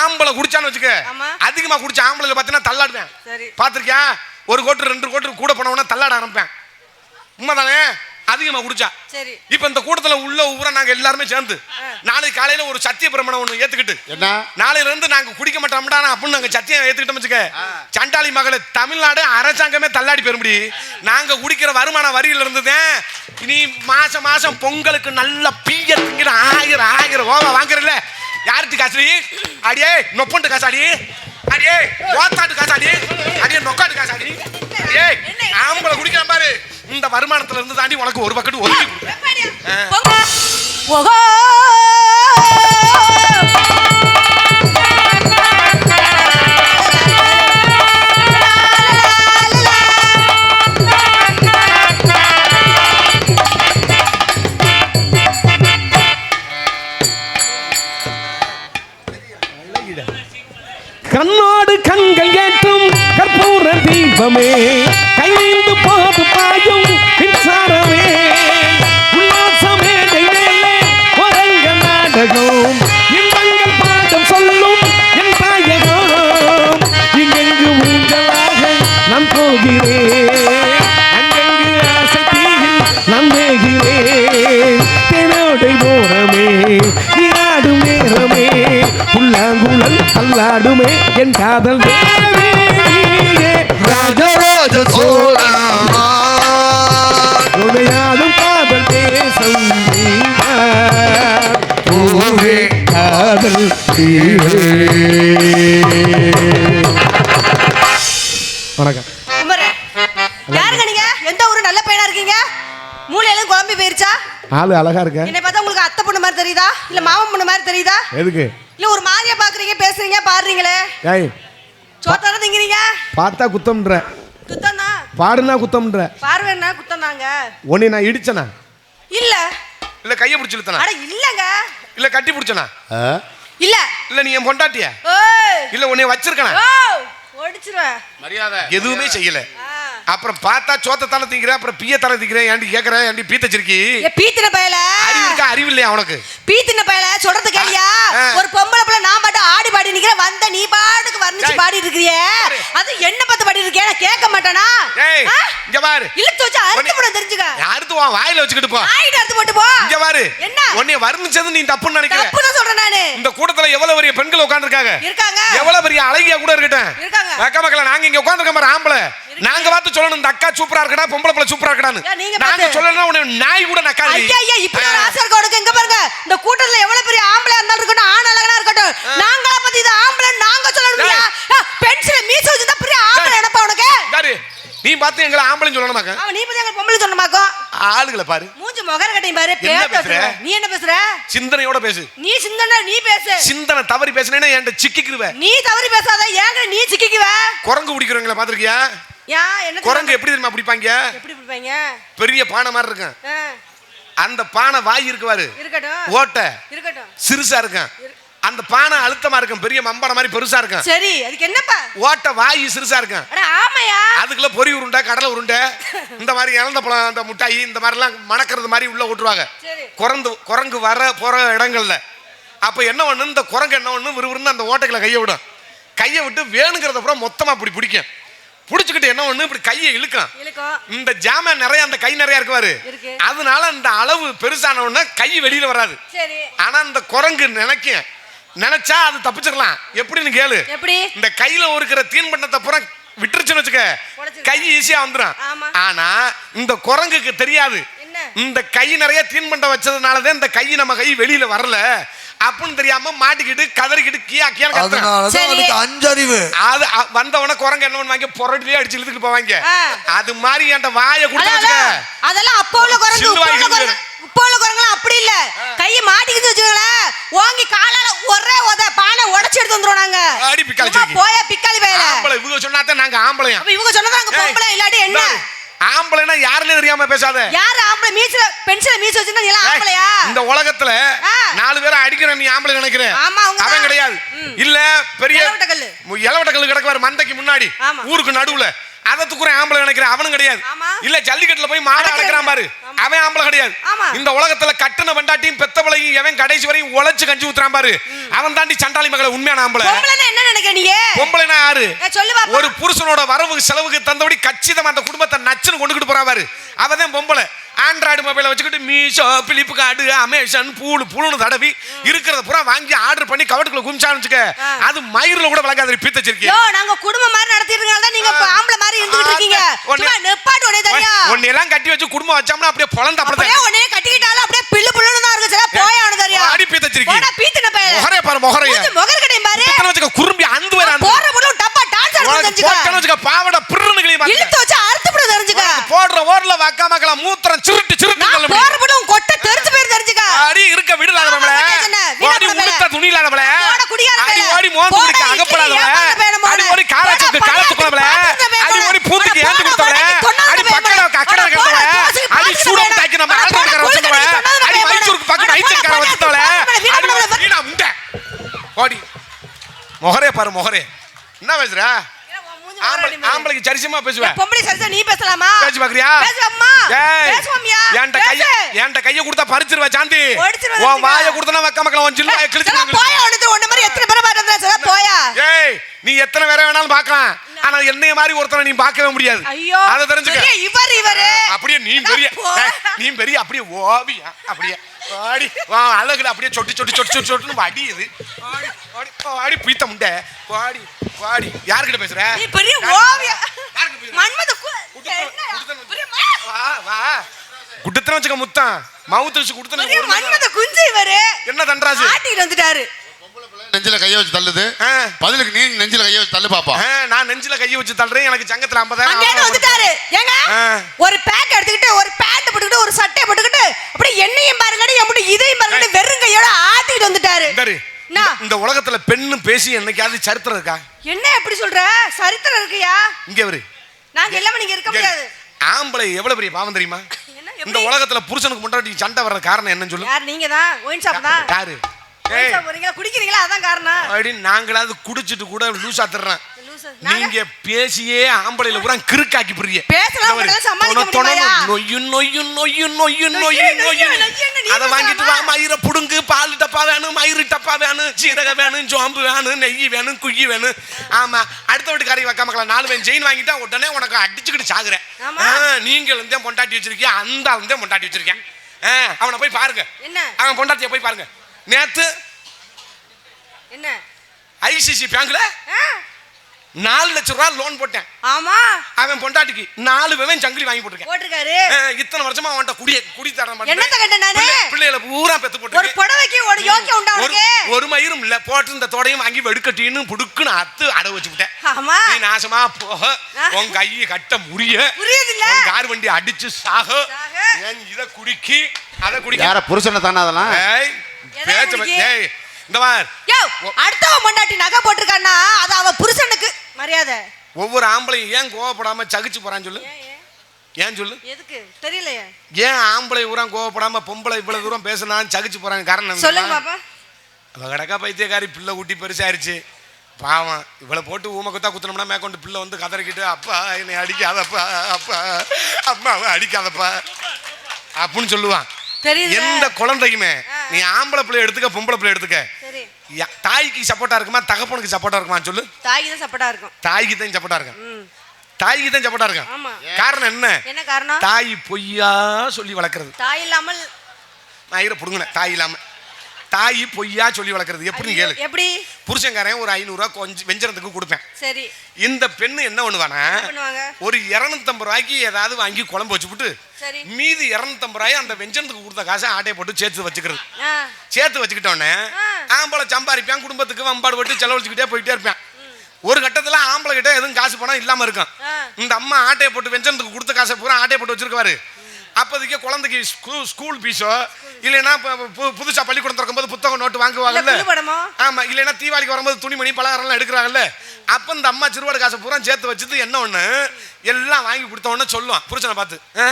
ஆம்பளை குடிச்சான்னு வச்சுக்க. அதிகமா குடிச்ச ஆம்பளை பார்த்தீங்கன்னா தள்ளாடுவேன். சரி. பாத்திருக்கியா ஒரு கோட்டு ரெண்டு கோட்டு கூட போனவனா தள்ளாட ஆரம்பிப்பேன். உண்மைதானே? அதிகமா குடிச்சா. சரி. இப்ப இந்த கூட்டத்துல உள்ள ஊரா நாங்க எல்லாருமே சேர்ந்து நாளைக்கு காலையில ஒரு சத்திய பிரமணம் ஒண்ணு ஏத்துக்கிட்டு என்ன? நாளையில இருந்து நாங்க குடிக்க மாட்டோம்டா அப்படின்னு நாங்க சத்தியம் ஏத்துக்கிட்டோம் வச்சுக்க. சண்டாளி மகளை தமிழ்நாடு அரசாங்கமே தள்ளாடி பெறும்படி நாங்க குடிக்கிற வருமான வரியில இருந்துதான் இனி மாசம் மாசம் பொங்கலுக்கு நல்ல பீய திங்கிற ஆயிரம் ஆயிரம் ஓவா வாங்குறல யாருக்கு காசு அடியே நொப்பண்டு காசாடி. அடியே ஓத்தாட்டு காசாடி. அடியே நொக்காட்டு காசாடி. அடியே ஆம்பளை குடிக்கிறான் பாரு இந்த வருமானத்துல இருந்து தாண்டி உனக்கு ஒரு பக்கெட் ஒதுக்கி கொடு. வணக்கம். யாருங்க நீங்க? எந்த ஊரு? நல்ல பையனா இருக்கீங்க? மூளையெல்லாம் குழம்பி போயிருச்சா? ஆளு அழகா இருக்க என்னை பார்த்தா உங்களுக்கு அத்தை பொண்ணு மாதிரி தெரியுதா? இல்ல மாமன் பொண்ணு மாதிரி தெரியுதா? எதுக்கு? இல்ல ஒரு மாதிரியா பாக்குறீங்க பேசுறீங்க பாடுறீங்களே? ஏய் சோத்தான திங்கிறீங்க? பார்த்தா குத்தம்ன்ற குத்தம் தான் பாடுனா குத்தம்ன்ற பார்வைன்னா குத்தம் தாங்க உன்னை நான் இடிச்சனா? இல்ல. இல்ல கைய பிடிச்சு இழுத்தனா? அட இல்லங்க. இல்ல கட்டி பிடிச்சனா? இல்ல. இல்ல நீ என் பொண்டாட்டிய? இல்ல உன்னை வச்சிருக்கனா? ஒடிச்சிருவேன் மரியாதை. எதுவுமே செய்யல. அப்புறம் பார்த்தா சோத்த தலை திங்கிற அப்புறம் பிய தலை திங்கிற ஏன்டி கேக்குற ஏன்டி பீத்த வச்சிருக்கி ஏ பீத்தின பயல. அறிவு இருக்கா? அறிவு இல்லையா உனக்கு? பீத்தின பயல சொல்றது கேளியா. ஒரு பொம்பளை புள்ள நான் பாட்டு ஆடி பாடி நிக்கிறேன் வந்த நீ பாட்டுக்கு வர்ணிச்சு. பாடி இருக்கிறியே? அது என்ன பத்து பாடி இருக்கே கேட்க மாட்டானா? இங்க பாரு. இழுத்து வச்சு அறுத்து போட தெரிஞ்சுக்க. அடுத்து உன் வாயில வச்சுக்கிட்டு போ. ஆயிட்டு அறுத்து போட்டு போ. இங்க பாரு என்ன? உன்னை வர்ணிச்சது நீ தப்புன்னு நினைக்கிற. தப்பு தான் சொல்றேன் நானு. இந்த கூட்டத்துல எவ்வளவு பெரிய பெண்கள் உட்கார்ந்திருக்காங்க? இருக்காங்க. எவ்வளவு பெரிய அழகியா கூட இருக்கட்டும். இருக்காங்க. அக்கா மக்கள நாங்க இங்க உட்கார்ந்திருக்க மாதிரி ஆம்பளை. நாங்க பார்த்து சொல்லணும் இந்த அக்கா சூப்பரா இருக்கடா பொம்பளை பிள்ளை சூப்பரா இருக்கடான்னு. நீங்க? சொல்லணும் உன்னை நாய் கூட நக்காது ஐயா ஐயா இப்படி ஒரு ஆசை இருக்க உனக்கு? எங்க பாருங்க. இந்த கூட்டத்துல எவ்வளவு பெரிய ஆம்பளை இருந்தாலும் இருக்கட்டும் ஆண் அழகனா இருக்கட்டும் நாங்களா பத்தி இது ஆம்பளை நாங்க சொல்லணும்யா? பென்சில மீச வச்சிருந்தா பெரிய ஆம்பளை டேய். நினைப்பா உனக்கு பாரு நீ பார்த்து எங்களை ஆம்பளைன்னு சொல்லணுமாக்க? அவன் நீ பத்தி எங்க பொம்பளை சொன்னமாக்கோ ஆளுகளை பாரு. மூஞ்சி முகர கட்டையும் பாரு என்ன பேசுற? நீ என்ன பேசுற? சிந்தனையோட பேசு. நீ சிந்தனை நீ பேசு. சிந்தனை தவறி பேசினேன்னா என்கிட்ட சிக்கிக்குருவ. நீ தவறி பேசாத ஏங்க நீ சிக்கிக்குவ? குரங்கு பிடிக்கிறவங்கள பாத்திருக்கியா குரங்கு எப்படி தெரியுமா பிடிப்பாங்க? எப்படி பிடிப்பாங்க? பெரிய பானை மாதிரி இருக்கும். அந்த பானை வாய் இருக்கு பாரு. இருக்கட்டும். ஓட்டை. இருக்கட்டும். சிறுசா இருக்கும். அந்த பானை அழுத்தமா இருக்கும் பெரிய மம்பட மாதிரி பெருசா இருக்கும். சரி அதுக்கு என்னப்பா? ஓட்டை வாய் சிறுசா இருக்கும். ஆமையா? அதுக்குள்ள பொரி உருண்டை கடலை உருண்டை இந்த மாதிரி இழந்த பழம் அந்த முட்டாய் இந்த மாதிரிலாம் மணக்கிறது மாதிரி உள்ள விட்டுருவாங்க சரி. குரங்கு குரங்கு வர போற இடங்கள்ல. அப்ப என்ன ஒண்ணு இந்த குரங்கு என்ன ஒண்ணு விறுவிறுன்னு அந்த ஓட்டைகளை கையை விடும். கையை விட்டு வேணுங்கிறத அப்புறம் மொத்தமா இப்படி பிடிக்கும். பிடிச்சிக்கிட்டு என்ன ஒண்ணு இப்படி கையை இழுக்கும். இந்த ஜாமான் நிறைய அந்த கை நிறைய இருக்குவாரு இருக்கு. அதனால அந்த அளவு பெருசான உடனே கை வெளியில வராது. ஆனா இந்த குரங்கு நினைக்கும். நினைச்சா அது தப்பிச்சிடலாம் எப்படின்னு கேளு. எப்படி? இந்த கையில இருக்கிற தீன் புறம் விட்டுருச்சுன்னு வச்சுக்க. கை ஈஸியா வந்துடும். ஆனா இந்த குரங்குக்கு தெரியாது. என்ன? இந்த கை நிறைய தீன் பண்ண வச்சதுனாலதான் இந்த கை நம்ம கை வெளியில வரல. அப்படின்னு தெரியாம மாட்டிக்கிட்டு கதறிக்கிட்டு கியா சரி. அதுக்கு அஞ்சறிவு. அது வந்தவன குரங்கு என்ன பண்ணுவாங்க? புரட்டிலே அடிச்சு இழுத்துட்டு போவாங்க. அது மாதிரி என்கிட்ட வாயை அட, கொடுத்து அட, வச்சுக்க. அதெல்லாம் அப்போ உள்ள குரங்கு. இப்போ உள்ள குரங்குலாம் அப்படி இல்ல. கையை மாட்டிக்கிட்டு வச்சுக்கோங்களேன். ஓங்கி காலால ஒரே உத பானை உடைச்சு எடுத்து வந்துரும் நாங்க. அடி சும்மா சிரிக்கி. போயா பிக்காளி பயல ஆம்பளை இவங்க சொன்னாதான் நாங்க ஆம்பளையா? அப்ப இவங்க சொன்னது ஏய், பொம்பளை இல்லாட்டி என்ன? இந்தாரு, ஆம்பளைன்னா யாருன்னு தெரியாம பேசாத. யாரு ஆம்பளை? மீசல பென்சில மீச வச்சிருந்தா நீ ஆம்பளையா? இந்த உலகத்துல. நாலு பேரை அடிக்கிற நீ ஆம்பளை நினைக்கிற ஆமா, அவங்க அவன். கிடையாது. இல்ல பெரிய இலவட்ட கல்லு. இலவட்ட கல்லு கிடக்குவாரு மந்தைக்கு முன்னாடி. ஊருக்கு நடுவுல. அதை தூக்குற ஆம்பளை நினைக்கிறேன் அவனும் கிடையாது. இல்ல ஜல்லிக்கட்டுல போய் மாடு. அடக்குறான் பாரு. அவன் ஆம்பளை கிடையாது. இந்த உலகத்துல கட்டுன வண்டாட்டியும் பெத்தவளையும் எவன் கடைசி வரையும் உழைச்சு கஞ்சி ஊத்துறான் பாரு அவன் தாண்டி சண்டாளி மகளை உண்மையான ஆம்பளை என்ன நினைக்கிற நீ பொம்பளைனா யாரு. ஒரு புருஷனோட வரவு செலவுக்கு தந்தபடி கச்சிதமா அந்த குடும்பத்தை நச்சுன்னு கொண்டுகிட்டு போறா பாரு அவதான் பொம்பளை ஆண்ட்ராய்டு மொபைலை வச்சுக்கிட்டு மீஷோ பிலிப்கார்டு அமேசான் பூலு புழுன்னு தடவி இருக்கிறத பூரா வாங்கி ஆர்டர் பண்ணி கவட்டுக்குள்ள குமிச்சான்னு வச்சுக்க. அது மயிரில் கூட விளங்காது பீத்த வச்சிருக்கீங்க யோ நாங்க குடும்பம் மாதிரி நடத்திட்டு தான் நீங்க ஆம்பளை மாதிரி இருந்துகிட்டு இருக்கீங்க. சும்மா நெப்பாட்டு உடனே தெரியா உன்னை எல்லாம் கட்டி வச்சு குடும்பம் வச்சோம்னா அப்படியே பொழந்த அப்படியே உடனே கட்டிக்கிட்டாலும் அப்படியே பிள்ளு பிள்ளுன்னு தான் இருக்கு. சரியா போய் அவனு தெரியா அடி பீத்த வச்சிருக்கீங்க போடா பீத்துன பையன். முகரைய பாரு மூஞ்சி முகர் கடையும் பாரு வச்சுக்க குறும்பி அந்து அந்து போற பாவட பிறனு கிளி இழுத்து வச்சு அறுத்து விட தெரிஞ்சுக்க போடுற ஓர்ல வக்கா மக்களா மூத்திரம் சிருட்டு சிருட்டு நான் தள்ள போற முடியும். முள்ள உன் கொட்டை தெரிஞ்சு தெரிஞ்சுக்க. அடி இருக்க வீடு இல்லாதவள ஆமா, சொன்ன, வீணா ஓடி உடுத்த துணி இல்லாதவள போட குடிகார அடி. ஓடி மோந்து குடிக்க அகப்படாதவள. அடி ஓடி கால போடா, சுக்கு கால பையன், துக்குறவள பாத்துக்கிட்ட பையன் அடி. ஓடி பூத்துக்கு ஏந்து கொடுத்தவள அடி பக்கட. அக்கட தோசைக்கு அடி. தாக்கி நம்ம ஆள் வச்சுட்டவள. தொண்ணாவது அடி ஐச்சக்கார வீணா முண்டை ஓடி. முகரே பாரு முகரே. என்ன பேசுற? ஆம்பளை ஆம்பளைக்கு சரிசமா பேசுவேன் பொம்பளை சரிசா நீ பேசலாமா? பேச்சு பாக்குறியா? பேசுவம்மா பேசுவோம்யா என்கிட்ட கைய என்கிட்ட கைய கொடுத்தா பறிச்சிருவ சாந்தி. உன். வாயை கொடுத்தனா வக்க மக்கள உன் சில்ல கிழிச்சு போயா உனது உன்ன மாதிரி எத்தனை பேரை பாட்டு சரா போயா? ஏய் நீ எத்தனை பேரை வேணாலும் பார்க்கலாம். ஆனா என்னைய மாதிரி ஒருத்தனை நீ பார்க்கவே முடியாது. ஐயோ அதை தெரிஞ்சுக்க. இவர் இவரு. அப்படியே நீ பெரிய நீ பெரிய அப்படியே ஓவியா அப்படியே. ஆடி வா அழகுல அப்படியே சொட்டி சொட்டி சொட்டி சொட்டி சொட்டுன்னு அடியுது ஆடி ஆடி ஆடி பீத்த முண்டை. வாடி வாடி. யார்கிட்ட பேசுற? நீ பெரிய ஓவியா? மன்மத வா வா. குடுத்தன வச்சுக்க முத்தம். மவுத்து வச்சு குடுத்தன மன்மத குஞ்சு இவரு. என்ன தண்டராசு? ஆட்டிட்டு வந்துட்டாரு. நெஞ்சில கைய வச்சு தள்ளுது. பதிலுக்கு நீ நெஞ்சில கைய வச்சு தள்ளு பாப்பா. நான் நெஞ்சில கையை வச்சு தள்ளுறேன். எனக்கு சங்கத்துல அங்கேயிருந்து ஐம்பதாயிரம் வந்துட்டாரு. ஏங்க? ஆ. ஒரு பேக் எடுத்துக்கிட்டு ஒரு பேண்ட் போட்டுக்கிட்டு ஒரு சட்டையை போட்டுக்கிட்டு அப்படியே என்னையும் பாருங்கடி எப்படி இதையும் பாருங்கடி வெறும் கையோட ஆட்டிட்டு வந்துட்டாரு? இந்த- இந்த உலகத்துல பெண்ணு பேசி என்னைக்காவது சரித்திரம் இருக்கா? என்ன எப்படி சொல்ற? சரித்திரம் இருக்குயா? இங்க வரு நாங்க எல்லாமே நீங்க இருக்க முடியாது. ஆம்பளை எவ்வளவு பெரிய பாவம் தெரியுமா? இந்த உலகத்துல புருஷனுக்கு முன்னாடி சண்டை வர்ற காரணம் என்னன்னு சொல்லு. யார் நீங்க தான்? ஒயின் ஷாப் தான்? யாரு? குடிக்கிறீங்களா? அதான் காரணம். அப்படின்னு நாங்களாவது குடிச்சிட்டு கூட லூசா தர்றேன். நாங்க பேசியே ஆம்பளைல பூரா கிறுக்காக்கி புரிய? நொய்யு நொய்யு நொய்யு நொய்யு நொய்யு நொய்யு, அதை வாங்கிட்டு வா? மயிர புடுங்கு பால் டப்பா வேணும் மயிறு டப்பா வேணும் சீரக வேணும் ஜோம்பு வேணும் நெய் வேணும் குய்யி வேணும். ஆமா அடுத்த வீட்டுக்காரி வைக்க மக்களா நாலு பேன் செயின் வாங்கிட்டா உடனே உனக்கு அடிச்சுக்கிட்டு சாகுறேன். நீங்கள் இருந்தே பொண்டாட்டி வச்சிருக்கியா? அந்த இருந்தே பொண்டாட்டி வச்சிருக்கேன். அவனை போய் பாருங்க. அவன் பொண்டாட்டிய போய் பாருங்க. நேத்து என்ன? ஐசிசி பேங்க்ல நாலு லட்சம் ரூபாய் லோன் போட்டேன். ஆமா? அவன் பொண்டாட்டிக்கு நாலு பேவன் சங்கிலி வாங்கி போட்டிருக்கேன். போட்டிருக்காரு. இத்தனை வருஷமா அவன்கிட்ட குடி குடி நானு? பிள்ளைகளை பூரா பெத்து ஒரு போட்டு புடவைக்கு ஒரு யோக்கியம் உண்டா ஒரு ஒரு மயிரும் இல்ல போட்டு இந்த தோடையும் வாங்கி வெடுக்கட்டின்னு புடுக்குன்னு அத்து அடை வச்சு விட்டேன். ஆமா. நீ நாசமா போக உன் கையை கட்ட? உன் கார் வண்டி அடிச்சு சாக. இத குடிக்கி அத குடிக்க? யார புருஷனை தானே அதெல்லாம்? பேச்ச இந்த பார். யோ அடுத்தவன் பொண்டாட்டி நகை போட்டிருக்கான்னா அது அவ புருஷனுக்கு மரியாதை. ஒவ்வொரு ஆம்பளையும் ஏன் கோவப்படாம சகிச்சு போறான்னு சொல்லு. ஏன், சொல்லு? எதுக்கு? தெரியலையே. ஏன் ஆம்பளை ஊரா கோவப்படாம பொம்பளை இவ்வளவு தூரம் பேசினான்னு சகிச்சு போறாங்க காரணம் சொல்லுங்க? பாப்பா. அவ கடக்கா பைத்தியக்காரி பிள்ளை ஊட்டி பெருசாயிருச்சு. பாவம் இவளை போட்டு ஊமை குத்தா குத்தனோம்னா மேற்கொண்டு பிள்ளை வந்து கதறிக்கிட்டு அப்பா என்னை அடிக்காதப்பா அப்பா அம்மாவை அடிக்காதப்பா அப்படின்னு சொல்லுவான். எந்த குழந்தைக்குமே. நீ ஆம்பளை பிள்ளை எடுத்துக்க பொம்பளை பிள்ளை எடுத்துக்க. தாய்க்கு சப்போர்ட்டா இருக்குமா தகப்பனுக்கு சப்போர்ட்டா இருக்குமா சொல்லு? தாய்க்கு தான் சப்போர்ட்டா இருக்கும். தாய்க்கு தான் சப்போர்ட்டா இருக்கும் தாய்க்கு தான் சப்போர்ட்டா இருக்கும் காரணம் என்ன? என்ன காரணம்? தாய் பொய்யா சொல்லி வளர்க்கறது. தாய் இல்லாமல் மயிரை புடுங்கின தாய் இல்லாம. தாய் பொய்யா சொல்லி வளர்க்கறது. எப்படின்னு கேளு. எப்படி? புருஷன்காரன் ஒரு ஐநூறுரூவா கொஞ்சம் வெஞ்சனத்துக்கு கொடுப்பேன். சரி. இந்த பெண்ணு என்ன பண்ணுவானா? ஒரு இரநூத்தம்பது ரூபாய்க்கு ஏதாவது வாங்கி குழம்பு வச்சுப்புட்டு சரி. மீதி இரநூத்தம்பது ரூபாய் அந்த வெஞ்சனத்துக்கு கொடுத்த காசை ஆட்டையை போட்டு சேர்த்து வச்சுக்கிறது. சேர்த்து வச்சுக்கிட்டோன்னே. ஆம்பளை சம்பாதிப்பான் குடும்பத்துக்கு வம்பாடு போட்டு செலவழிச்சுக்கிட்டே போயிட்டே இருப்பான். ஒரு கட்டத்துல ஆம்பளை கிட்ட எதுவும் காசு பணம் இல்லாம இருக்கும். இந்த அம்மா ஆட்டையை போட்டு வெஞ்சனத்துக்கு கொடுத்த காசை பூரா ஆட்டையை போட்டு வச்சிருக்காரு அப்போதைக்கு குழந்தைக்கு ஸ்கூ- ஸ்கூல் ஃபீஸோ இல்லைன்னா பு- பு- புதுசா பள்ளிக்கூடம் திறக்கும் போது புத்தகம் நோட்டு வாங்குவாங்கல்ல? புது படமோ ஆமா இல்லைன்னா தீபாவளிக்கு வரும்போது துணிமணி பலகாரம்லாம் எடுக்கிறாங்கல்ல? அப்ப இந்த அம்மா சிறுவாடு காசை பூரா சேர்த்து வச்சது என்ன ஒண்ணு? எல்லாம் வாங்கி கொடுத்த உடனே சொல்லுவான் புருஷனை பார்த்து "ஆ,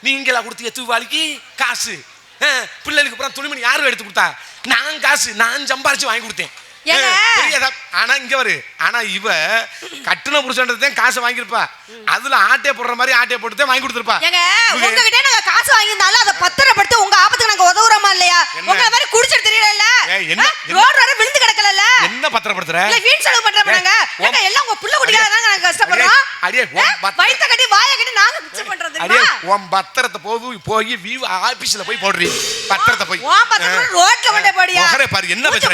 நீங்களா கொடுத்தீங்க தீபாவளிக்கு காசு. பிள்ளைகளுக்கு அப்புறம் துணிமணி யாரும் எடுத்து கொடுத்தா? நான் காசு நான் சம்பாரிச்சு வாங்கி கொடுத்தேன். ஏங்க? ஆனா இங்க வரு ஆனா இவ கட்டுன புருஷன்றதையும் காசு வாங்கியிருப்பா. அதுல ஆட்டைய போடுற மாதிரி ஆட்டைய போட்டு வாங்கி கொடுத்துருப்பா. உங்ககிட்ட நாங்க காசு வாங்கியிருந்தாலும் அதை பத்திரப்படுத்தி உங்க ஆபத்துக்கு நாங்க உதவுறோமா இல்லையா? உங்களை மாதிரி குடிச்சிட்டு தெரியல என்ன- ரோடு வர விழுந்து கிடக்கல என்ன பத்திரப்படுத்துற? இல்ல வீண் செலவு பண்றோம் நாங்க? எல்லாம் உங்க புள்ள குடிக்காக தாங்க நாங்க கஷ்டப்படுறோம். அடியே, வயித்த கட்டி வாய கட்டி நாங்க பிச்சை பண்றது அடியே? உன் பத்திரத்தை போது போய் விவ ஆபீஸ்ல போய் போடுறீ. பத்திரத்தை போய். உன் பத்திரத்தை ரோட்ல கொண்டே போடியா? பாரு என்ன பேசுற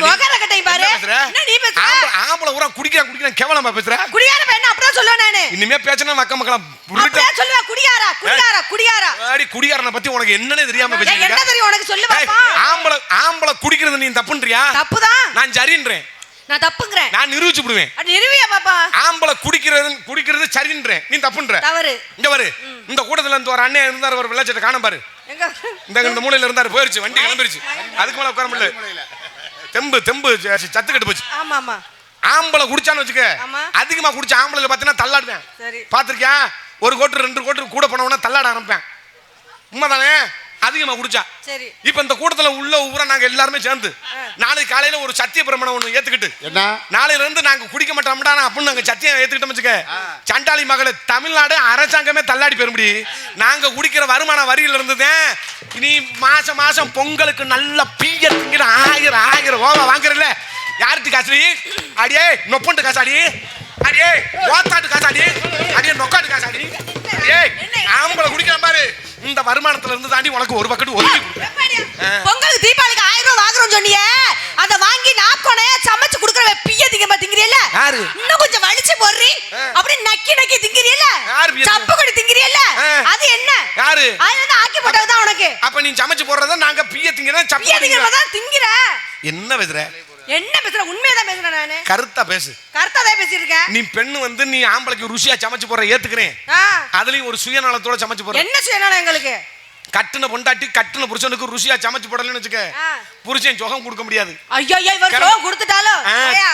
பாரு. என்ன நீ பேசுற? ஆம்பளை ஊரா குடிக்கிறான் குடிக்கிறான் கேவலமா பேசுற? குடியார பையன் அப்படிதான் சொல்லுவேன் நானு. இனிமே பேசினா மக்க அப்படியே சொல்லுவேன். குடியாரா குடியாரா குடியாரா. அடி குடிகாரனை பத்தி உனக்கு என்னன்னே தெரியாம ஏய், என்ன தெரியும்? உனக்கு சொல்லு பாப்பா. ஆம்பளை ஆம்பளை குடிக்கிறது நீ தப்புன்றியா? தப்புதான். நான் சரின்றேன். நான் தப்புங்கிறேன். நான் நிரூபிச்சு விடுவேன். அது பாப்பா. ஆம்பளை குடிக்கிறது குடிக்கிறது சரின்றேன். நீ தப்புன்ற. தவறு. இங்க பாரு. இந்த கூட்டத்துல இருந்து ஒரு அண்ணன் இருந்தார் ஒரு வெள்ளச்சட்டை காண பாரு. எங்க? இந்த இந்த மூலையில இருந்தாரு போயிருச்சு வண்டி கிளம்பிருச்சு. அதுக்கு மேல உட்கார முடியல. தெம்பு தெம்பு சத்து கட்டு போச்சு. ஆமா ஆமா ஆம்பளை குடிச்சான்னு வச்சுக்க. ஆமா. அதிகமா குடிச்ச ஆம்பளை பாத்தீங்கன்னா தள்ளாடுவேன். சரி. பாத்திருக்கியா ஒரு கோட்டு ரெண்டு கோட்டு கூட போனவனா தள்ளாட ஆரம்பிப்பேன். உண்மைதானே? அதிகமா குடிச்சா. சரி. இப்ப இந்த கூட்டத்துல உள்ள ஊரா நாங்க எல்லாருமே சேர்ந்து நாளைக்கு காலையில ஒரு சத்திய பிரமணம் ஒண்ணு ஏத்துக்கிட்டு என்ன? நாளையில இருந்து நாங்க குடிக்க மாட்டோம்டா அப்படின்னு நாங்க சத்தியம் ஏத்துக்கிட்டோம் வச்சுக்க. சண்டாளி மகளை தமிழ்நாடு அரசாங்கமே தள்ளாடி பெறும்படி நாங்க குடிக்கிற வருமான வரியில இருந்துதான் இனி மாசம் மாசம் பொங்கலுக்கு நல்ல பீய திங்கிற ஆயிரம் ஆயிரம் ஓவா வாங்குறல யார்கிட்ட காசு அடியே நொப்பண்டு காசாடி அடியே ஓத்தாட்டு காசாடி அடியே நொக்காட்டு காசாடி அடியே ஆம்பளை குடிக்கிற பாரு இந்த வருமானத்துல இருந்து தாண்டி உனக்கு ஒரு பக்கெட் ஒதுக்கி. பொங்கலுக்கு தீபாவளிக்கு ஆயிரம் ரூபாய் வாங்குறோம் சொன்னியே. அத வாங்கி நாக்கோனையா சமைச்சு குடுக்கற பிய திங்க திங்கிறியல்ல? யாரு? இன்னும் கொஞ்சம் வலிச்சு போடுறி. அப்படி நக்கி நக்கி பிய சப்பு கொடி திங்கிறியல்ல? ஆ. அது என்ன? யாரு? அது வந்து ஆக்கி போட்டதுதான் உனக்கு. அப்ப நீ சமைச்சு போடுறத நாங்க பீய திங்கிறத சப்பி திங்கிறதான் திங்கிற. என்ன பேசுற என்ன பேசுற? உண்மையதான் பேசுறேன் நானு. கருத்தா பேசு. கரெக்டா பேசியிருக்கேன் நீ பெண்ணு வந்து நீ ஆம்பளைக்கு ருசியா சமைச்சு போற ஏத்துக்கிறேன். அதுலயும் ஒரு சுயநலத்தோட சமைச்சு போற என்ன செய்யணும் எங்களுக்கு? கட்டுன பொண்டாட்டி கட்டுன புருஷனுக்கு ருசியா சமைச்சு போடலன்னு வச்சுக்க. புருஷன் சுகம் கொடுக்க முடியாது. ஐயோ இவர் சோகம் கொடுத்துட்டாலும்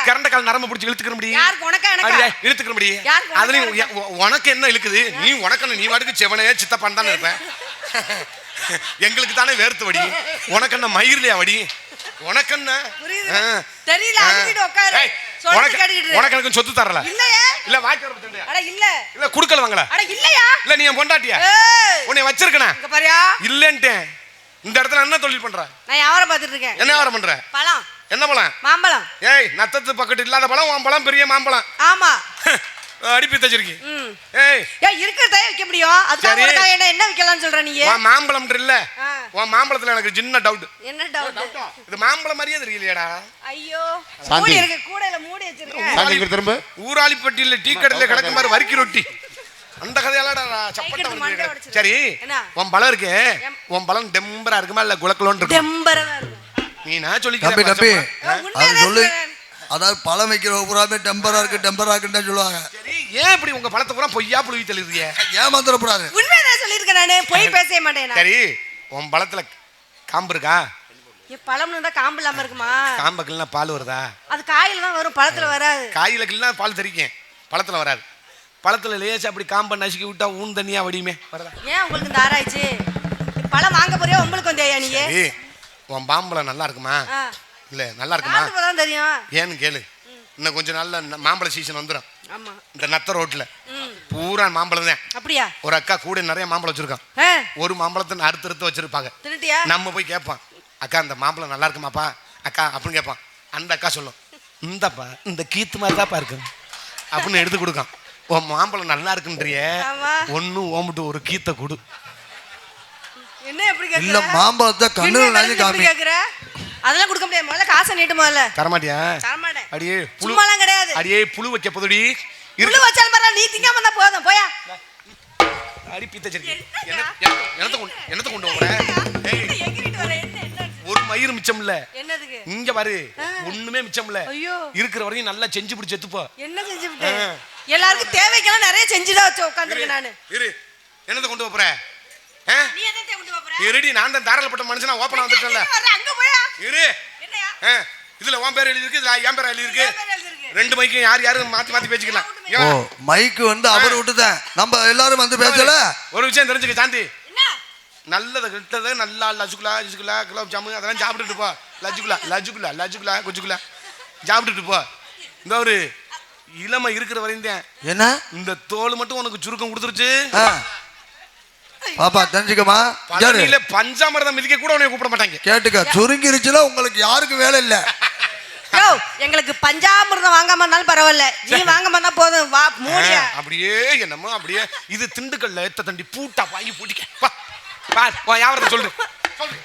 கரண்ட கால் நரம்ப பிடிச்சி இழுத்துக்கிற முடியும். யாருக்கு? உனக்கா எனக்கா? இழுத்துக்கிற முடியும். அதுலயும் உனக்கு? என்ன இழுக்குது? நீ உனக்கு நீ வாட்டுக்கு செவனையே சித்தப்பான் தானே இருப்ப. எங்களுக்கு தானே வேர்த்து வடி. உனக்கு என்ன மயிர்லையா வடி? உனக்கு என்ன புரியுது. தெரியல, உட்காரு. உனக்கு. உனக்கு எனக்கு சொத்து தரல. இல்லையே. இல்ல வாய்க்கு வரப்பட்டு அட இல்ல. இல்ல குடுக்கல வாங்கல. அட இல்லையா? இல்ல நீ என் பொண்டாட்டியா? உன்னை வச்சிருக்கன? இங்க பாரியா. இல்லன்ட்டேன். இந்த இடத்துல என்ன தொழில் பண்ற? நான் வியாபாரம் பார்த்துட்டு இருக்கேன் என்ன வியாபாரம் பண்ற? பழம். என்ன பழம்? மாம்பழம். ஏய் நத்தத்து பக்கத்து இல்லாத பழம் உன் பழம் பெரிய மாம்பழம். ஆமா. அடிப்பி தச்சிருக்கீங்க ம். ஏய். ஏய் இருக்கிறதே விக்க முடியும். அதுக்காக என்ன என்ன விக்கலாம்னு சொல்ற நீ? உன் மாம்பழம் இல்ல. உன் மாம்பழத்துல எனக்கு சின்ன டவுட் என்ன டவுட் இது மாம்பழம் மாதிரியே தெரியலையாடா. ஐயோ. மூடி இருக்கு கூடையில மூடி வச்சிருக்கேன். சாந்தி இங்க திரும்ப. ஊராளிப்பட்டியில டீ கடையில கிடக்கு மாதிரி வரிக்கி ரொட்டி. அந்த கதையெல்லாம் சப்பட்ட. சரி? உன் பழம் இருக்கு. உன் பழம் டெம்பரா இருக்குமா இல்ல குலக்குலோன்னு இருக்கும்? டெம்பரா நீ நான் தம்பி சொல்லிக்கிறேன் தம்பி சொல்லு. அதாவது பழம் வைக்கிற பூராமே டெம்பரா இருக்கு டெம்பரா இருக்குன்னு சொல்லுவாங்க. சரி ஏன் இப்படி உங்க பழத்தை பூரா பொய்யா புழுவி தள்ளுறீங்க ஏமாந்துடக்கூடாது. உண்மையாதான் சொல்லியிருக்கேன் நானு. பொய் பேசவே மாட்டேன். சரி உன் பழத்துல காம்பு இருக்கா? பழம்னு காம்பு இல்லாம இருக்குமா? காம்புக்குலாம் பால் வருதா? அது காயில தான் வரும் பழத்துல வராது. காயில கில்லாம் பால் தெரிக்கும் பழத்துல வராது. பழத்துல லேசா அப்படி காம்பை நசுக்கி விட்டா ஊன் தண்ணியா வடியுமே? வருதா? ஏன் உங்களுக்கு இந்த ஆராய்ச்சி? பழம் வாங்க போறியா? உங்களுக்கு வந்து ஐயா நீங்க சரி உன் பாம்பழம் நல்லா இருக்குமா. இல்ல நல்லா இருக்குமா தெரியும். ஏன்னு கேளு. இன்னும் கொஞ்ச நாள்ல மாம்பழ சீசன் வந்துடும் ஆமா. இந்த நத்த ரோட்ல. ம். பூரா மாம்பழம் தான். அப்படியா? ஒரு அக்கா கூட நிறைய மாம்பழம் வச்சிருக்கான். ஒரு மாம்பழத்தை அறுத்து அறுத்து வச்சிருப்பாங்க. நம்ம போய் கேட்போம் அக்கா இந்த மாம்பழம் நல்லா இருக்குமாப்பா? அக்கா அப்படின்னு கேட்பான். அந்த அக்கா சொல்லும். இந்தப்பா இந்த கீத்து மாதிரி தான்ப்பா இருக்கு. அப்படின்னு எடுத்து கொடுக்கான். உன் மாம்பழம் நல்லா இருக்குன்றிய. ஆமா. ஒன்னு ஓம்பிட்டு ஒரு கீத்தை கொடு. என்ன எப்படி கேக்குற? இல்ல மாம்பழத்தை கண்ணு கிண்ணம் நினைச்சு கலந்து எப்படி காமி கேக்குற? அதெல்லாம் கொடுக்க முடியாது. முதல்ல காசை நீட்டு முதல்ல. தரமாட்டியா? தரமாட்டேன். அடியே புழு சும்மாலாம் கிடையாது. அடியே புழு வைக்க போதுடி. உள்ள வச்சாலும் பரவாயில்ல. நீ திங்காம இருந்தா போதும். போயா. அடி பீத்தச்சிருக்கி என்னங்க? என்னத்தை கொண்டு என்னத்தை கொண்டு போற ஏய், எங்கிட்டு வர? என்ன என்ன? ஒரு மயிர் மிச்சம் இல்ல. என்னதுக்கு? இங்க பாரு. ஒண்ணுமே மிச்சம் இல்ல. ஐயோ. இருக்கிற வரையும் நல்லா செஞ்சு பிடிச்சி செத்துப்போ என்ன செஞ்சு விட்டேன். எல்லாருக்கும் தேவைக்கெல்லாம் நிறைய செஞ்சுதான் வச்சு உட்காந்துருக்கேன் நானு. இரு. என்னத்தை கொண்டு போற? நீ எதை கொண்டு போற? இருடி நான் தான் தாராளப்பட்ட மனுஷனா ஓப்பனா வந்துட்டேன்ல. அங்க போயா. இரு. இதுல உன் பேர் எழுதி இருக்கு இதுல என் பேர் எழுதி இருக்கு என் பேர் எழுதியிருக்கு. ரெண்டு மைக்கும் யார் யாரும் மாத்தி மாத்தி பேசிக்கலாம். மைக்கு வந்து அவர் விட்டுதான் நம்ம எல்லாரும் வந்து பேசல? ஒரு விஷயம் தெரிஞ்சுக்க சாந்தி. என்ன? நல்லது கெட்டது நல்லா லஜுகுலா ஜிசுகுலா குலாப் ஜாமு அதெல்லாம் சாப்பிட்டுட்டு போ. லஜுகுலா லஜுகுலா லஜுகுலா குஜுகுலா. சாப்பிட்டுட்டு போ. இந்த ஒரு இளமை இருக்கிற வரையும் என்ன? இந்த தோல் மட்டும் உனக்கு சுருக்கம் கொடுத்துருச்சு. பாப்பா தெரிஞ்சுக்கமா பழனியில பஞ்சாமிரதம் மிதிக்க கூட உன்னை கூப்பிட மாட்டாங்க. கேட்டுக்க சுருங்கிருச்சுல உங்களுக்கு யாருக்கு வேலை இல்ல. யோ எங்களுக்கு பஞ்சாமிர்தம் வாங்காம இருந்தாலும் பரவாயில்ல. நீ வாங்காம இருந்தா போதும் வா மூடியா. அப்படியே என்னமோ அப்படியே இது திண்டுக்கல்ல எத்த தண்டி பூட்டா வாங்கி பூட்டிக்க. வா வா வியாபாரத்தை சொல்லு. சொல்லு.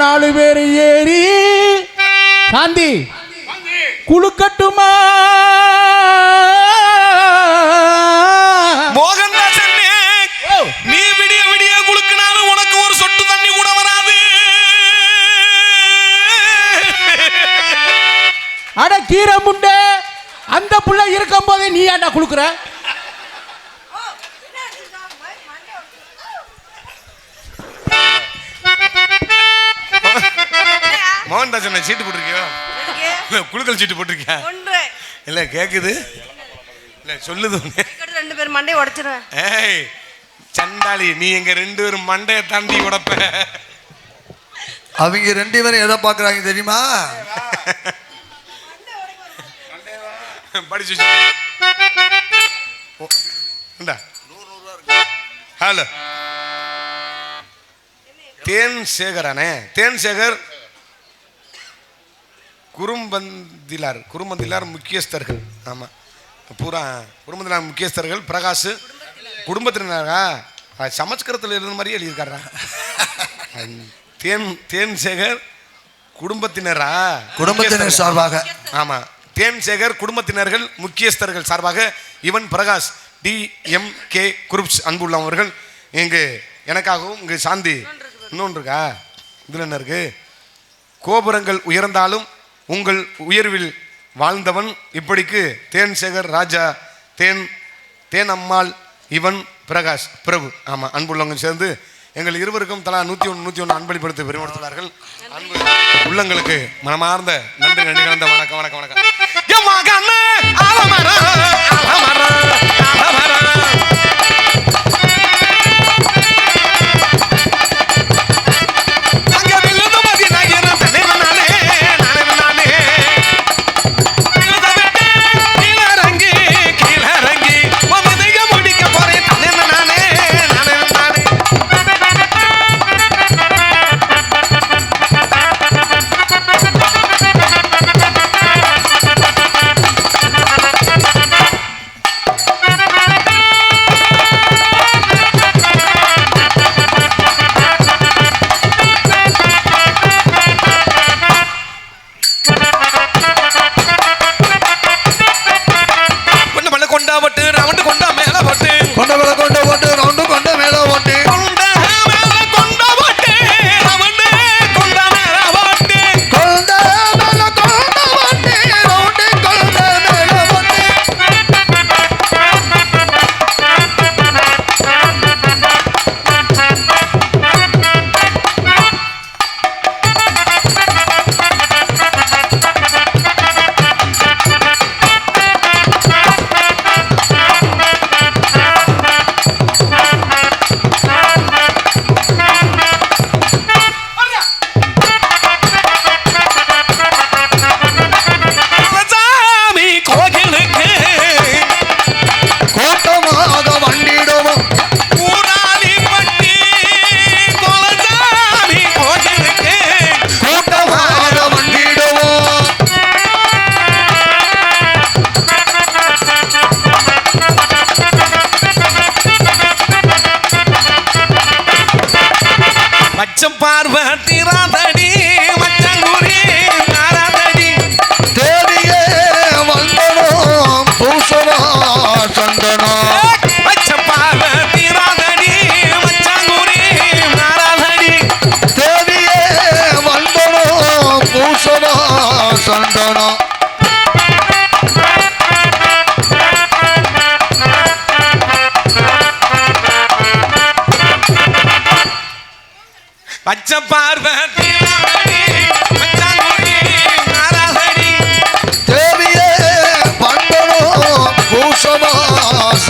நாலு பேர் ஏறி. சாந்தி. குளுக்கட்டுமா மோகன்தாசன் நீ விடிய விடிய குளுக்கினாலும் உனக்கு ஒரு சொட்டு தண்ணி கூட வராது. அட கீரை முண்டை அந்த புள்ள இருக்கும் போதே நீ ஏன்டா குளுக்குற மோகன்தாசன் சீட்டு போட்டிருக்கியோ? இல்ல குழுக்கள் சீட்டு போட்டிருக்கியா? இல்ல கேக்குது. இல்ல சொல்லுது. ரெண்டு பேர் மண்டையை உடைச்சிருவேன். ஏய் சண்டாளி நீ எங்க ரெண்டு பேரும் மண்டைய தாண்டி உடப்ப? அவங்க ரெண்டு பேரும் எதை பாக்குறாங்க தெரியுமா? படிச்சு. ஹலோ தேன் சேகரானே தேன் சேகர் குறும்பந்திலார் குறும்பந்திலார் முக்கியஸ்தர்கள். ஆமா. பூரா குடும்பத்திலார் முக்கியஸ்தர்கள் பிரகாஷ் குடும்பத்தினரா? சமஸ்கிருதத்தில் இருந்த மாதிரியே எழுதியிருக்காரா? தேன் தேன் சேகர் குடும்பத்தினரா? குடும்பத்தினர் சார்பாக. ஆமா. தேன் சேகர் குடும்பத்தினர்கள் முக்கியஸ்தர்கள் சார்பாக இவன் Prakash T M K groups அன்புள்ளவர்கள் இங்கு எனக்காகவும் இங்கு சாந்தி. இன்னொன்று இருக்கா? இதில் என்ன இருக்கு? கோபுரங்கள் உயர்ந்தாலும் உங்கள் உயர்வில் வாழ்ந்தவன் இப்படிக்கு தேன்சேகர் ராஜா தேன் தேன் அம்மாள் இவன் பிரகாஷ் பிரபு. ஆமா அன்புள்ளவங்க சேர்ந்து எங்கள் இருவருக்கும் தலா நூத்தி ஒன்று நூத்தி ஒன்று அன்பளிப்படுத்த பெருமடுத்துள்ளார்கள் அன்பு உள்ளங்களுக்கு மனமார்ந்த நன்றி நன்றி கலந்த வணக்கம் வணக்கம். வணக்கம்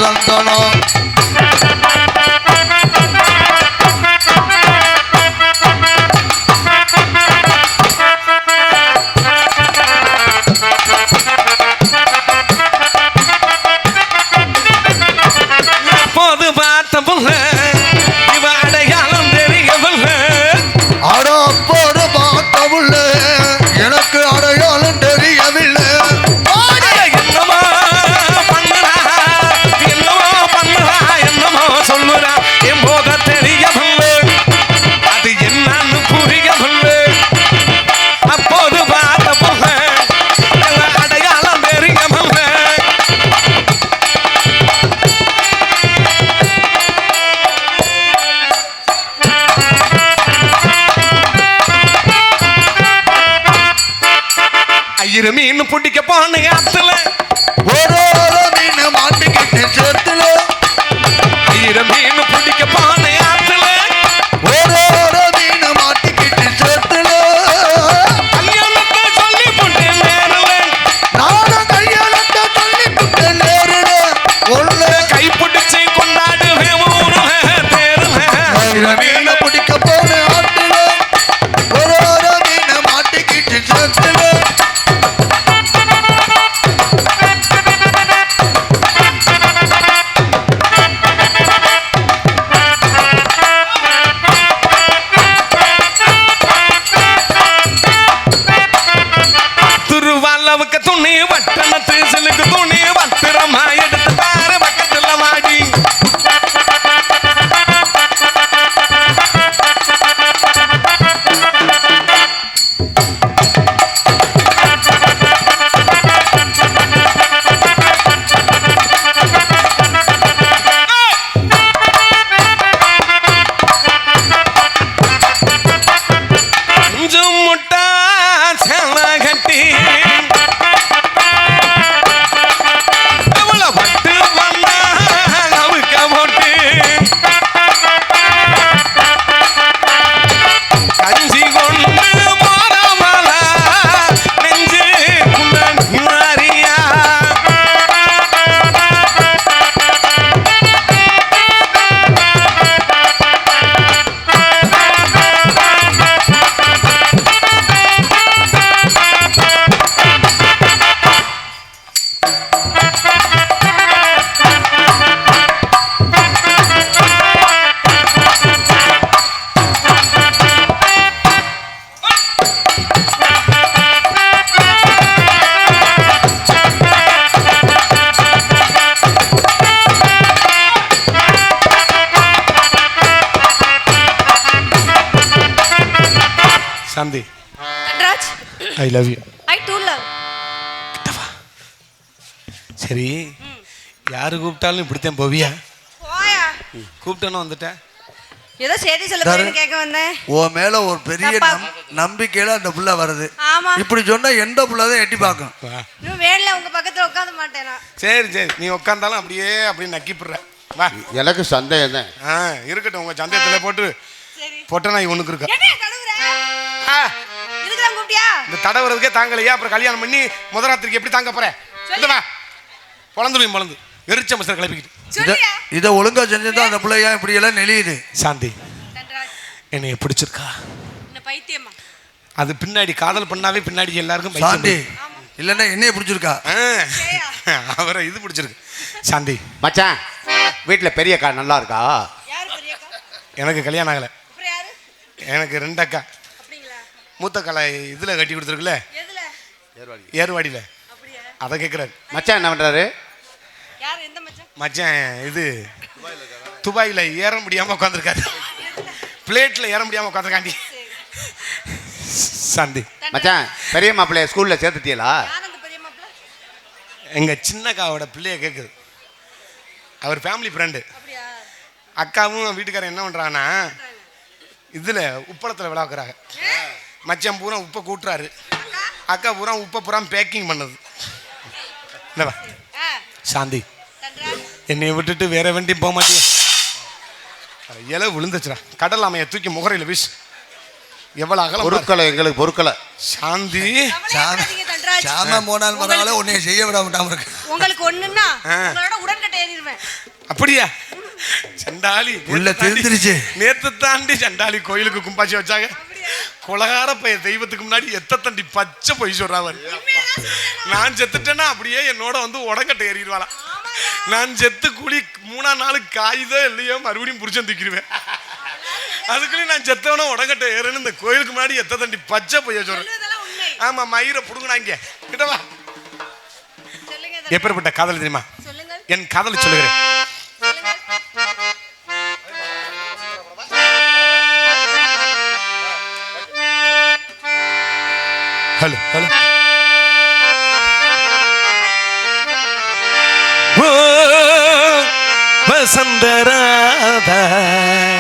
চন্দন ஐயரு பிடிக்க போன ஆத்துல திருவாளவுக்கு துணி வட்டணத்து கூப்பிட்டாலும் இப்படித்தான் போவியா? போயா. கூப்பிட்டேன்னு வந்துட்டேன் ஏதோ செய்தி சொல்ல கேட்க வந்தேன். உன் மேல ஒரு பெரிய நம்பிக்கையில அந்த புள்ள வருது. ஆமா. இப்படி சொன்னா எந்த புள்ள தான் எட்டி பார்க்கும். வா. இன்னும் வேலையில உங்க பக்கத்துல உட்கார மாட்டேன்? சரி சரி. நீ உட்காந்தாலும் அப்படியே அப்படியே நக்கிப்புடுற. வா. எனக்கு சந்தேகம் தான். ஆ இருக்கட்டும். உங்க சந்தேகத்துல போட்டு சரி. பொட்ட நான் உனக்கு இருக்கா இந்த தடவுறதுக்கே தாங்கலையா? அப்புறம் கல்யாணம் பண்ணி முதராத்திரிக்கு எப்படி தாங்க போற? பொழந்துடும் பொழந்து. எரிச்ச மசர் கிளப்பிக்கிட்டு. இத ஒழுங்கா செஞ்சுதான் அந்த பிள்ளை ஏன் இப்படி எல்லாம் நெளியுது? சாந்தி என்னைய பிடிச்சிருக்கா? இந்த பைத்தியமா? அது பின்னாடி காதல் பண்ணாவே பின்னாடி எல்லாருக்கும் பைத்தியம் சாந்தி. இல்லைன்னா என்னைய பிடிச்சிருக்கா? ஆ, அவரை இது பிடிச்சிருக்கு. சாந்தி மச்சான் வீட்டில் பெரிய அக்கா நல்லா இருக்கா? யாரு பெரியக்கா? எனக்கு கல்யாணம் ஆகலை. எனக்கு ரெண்டு அக்கா. அப்படிங்களா? மூத்த கலை இதில் கட்டி கொடுத்துருக்குல்ல? எதுல? ஏர்வாடியில். அப்படியா? அதை கேட்குறாரு மச்சான் என்ன எந்த மச்சான் இது துபாயில் ஏற முடியாமல் உட்காந்துருக்காரு பிளேட்டில் ஏற முடியாமல் உட்காந்துருக்காண்டி சாந்தி. மச்சான் பெரிய மாப்பிள்ளைய ஸ்கூல்ல சேர்த்துட்டீங்களா யார் அந்த பெரிய மாப்பிள்ள? எங்கள் சின்னக்காவோட பிள்ளைய கேட்குது அவர் ஃபேமிலி ஃப்ரெண்டு அக்காவும் வீட்டுக்காரன் என்ன பண்ணுறாங்கன்னா இதில் உப்பளத்தில் விளாக்குறாங்க மச்சான் பூரா உப்பை கூட்டுறாரு. அக்கா. பூரா உப்பை பூரா பேக்கிங் பண்ணுது. ஆ. சாந்தி. என்னை விட்டுட்டு வேற வண்டியும் போக மாட்டியா? இலை விழுந்துச்சுடா. கடல் அமைய தூக்கி முகரையில் வீசு. எவ்வளவு அகலம் பாரு. பொருட்களை எங்களுக்கு பொருட்களை. சாந்தி. சாம போனால் பரவாயில்ல உன்னைய செய்ய விட மாட்டாம இருக்கு. உங்களுக்கு ஒண்ணுன்னா. உங்களோட உடன்கட்டை ஏறிடுவேன். அப்படியா? சண்டாளி உள்ள தெரிஞ்சிருச்சு. நேத்து தாண்டி சண்டாளி கோயிலுக்கு கும்பாச்சி வச்சாங்க. குலகார பையன் தெய்வத்துக்கு முன்னாடி எத்த தண்டி பச்சை பொய் சொல்றாவர் நான். செத்துட்டேன்னா அப்படியே என்னோட வந்து உடங்கட்டை ஏறிடுவாளாம். நான் செத்து கூலி மூணா நாள் காயுதோ இல்லையோ மறுபடியும் புரிச்சம் தூக்கிடுவேன் அதுக்குள்ளேயும் நான் செத்தவன உடங்கட்டை ஏறுன்னு இந்த கோயிலுக்கு முன்னாடி எத்த தண்டி பச்சை பொய்ய சொல்றேன். ஆமா மயிரை புடுங்கினாங்க கிட்டவா சொல்லுங்க எப்பேற்பட்ட காதல் தெரியுமா? என் காதல் சொல்லுகிறேன். love.